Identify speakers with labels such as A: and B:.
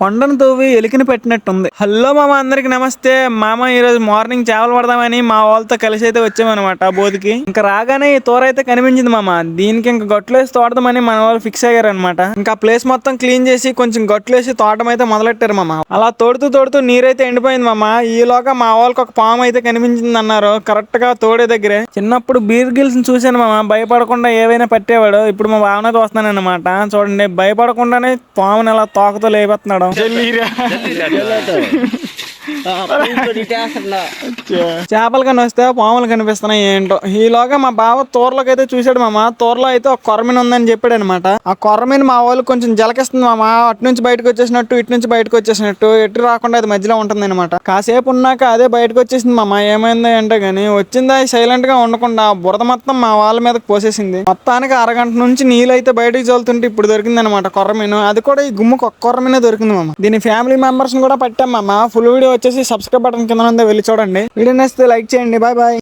A: కొండను తవ్వి ఎలికిని పెట్టినట్టుంది. హలో మామ అందరికి నమస్తే. మామ ఈ రోజు మార్నింగ్ చేపలు పడదామని మా వాళ్ళతో కలిసి అయితే వచ్చామన్నమాట బోధికి ఇంకా రాగానే ఈ తోర అయితే కనిపించింది మామ. దీనికి ఇంకా గొట్లేసి తోడదామని మన వాళ్ళు ఫిక్స్ అయ్యారు అనమాట ఇంకా ప్లేస్ మొత్తం క్లీన్ చేసి కొంచెం గొట్లేసి తోటం అయితే మొదలెట్టారు మామ. అలా తోడుతూ తోడుతూ నీరైతే ఎండిపోయింది మామ. ఈలోగా మా వాళ్ళకి ఒక పాము అయితే కనిపించింది అన్నారు. కరెక్ట్గా తోడే దగ్గరే. చిన్నప్పుడు బీర్ గిల్స్ చూశాను మామ. భయపడకుండా ఏవైనా పట్టేవాడు. ఇప్పుడు మా భావన వస్తానన్నమాట చూడండి భయపడకుండానే పాముని అలా తోకతో Jelly dah. Jelly dah. చేపలు కానీ వస్తే పాములు కనిపిస్తున్నాయి ఏంటో. ఈలోగా మా బావ తోరలోకి అయితే చూశాడు మామ. తోరలో అయితే ఒక కొరమిన ఉందని చెప్పాడు అనమాట ఆ కొరమిన మా వాళ్ళు కొంచెం జలకిస్తుంది మామ. అటు నుంచి బయటకు వచ్చేసినట్టు ఇటు నుంచి బయటకు వచ్చేసినట్టు. ఎటు రాకుండా అది మధ్యలో ఉంటుంది అనమాట కాసేపు ఉన్నాక అదే బయటకు వచ్చేసింది మామ. ఏమైంది అంటే గానీ వచ్చిందా సైలెంట్గా ఉండకుండా బురద మొత్తం మా వాళ్ళ మీద పోసేసింది. మొత్తానికి అరగంట నుంచి నీళ్ళు అయితే బయటకు చల్లుతుంటే ఇప్పుడు దొరికింది అనమాట కొర్రమీను అది కూడా ఈ గుమ్ముకు ఒక్క కొర్రమీనే దొరికింది మామ. దీని ఫ్యామిలీ మెంబర్స్ కూడా పట్టాం మామ. ఫుల్ వీడియో వచ్చేసి సబ్స్క్రైబ్ బటన్ కింద వెళ్ళి చూడండి. వీడియో నచ్చితే లైక్ చేయండి. Bye bye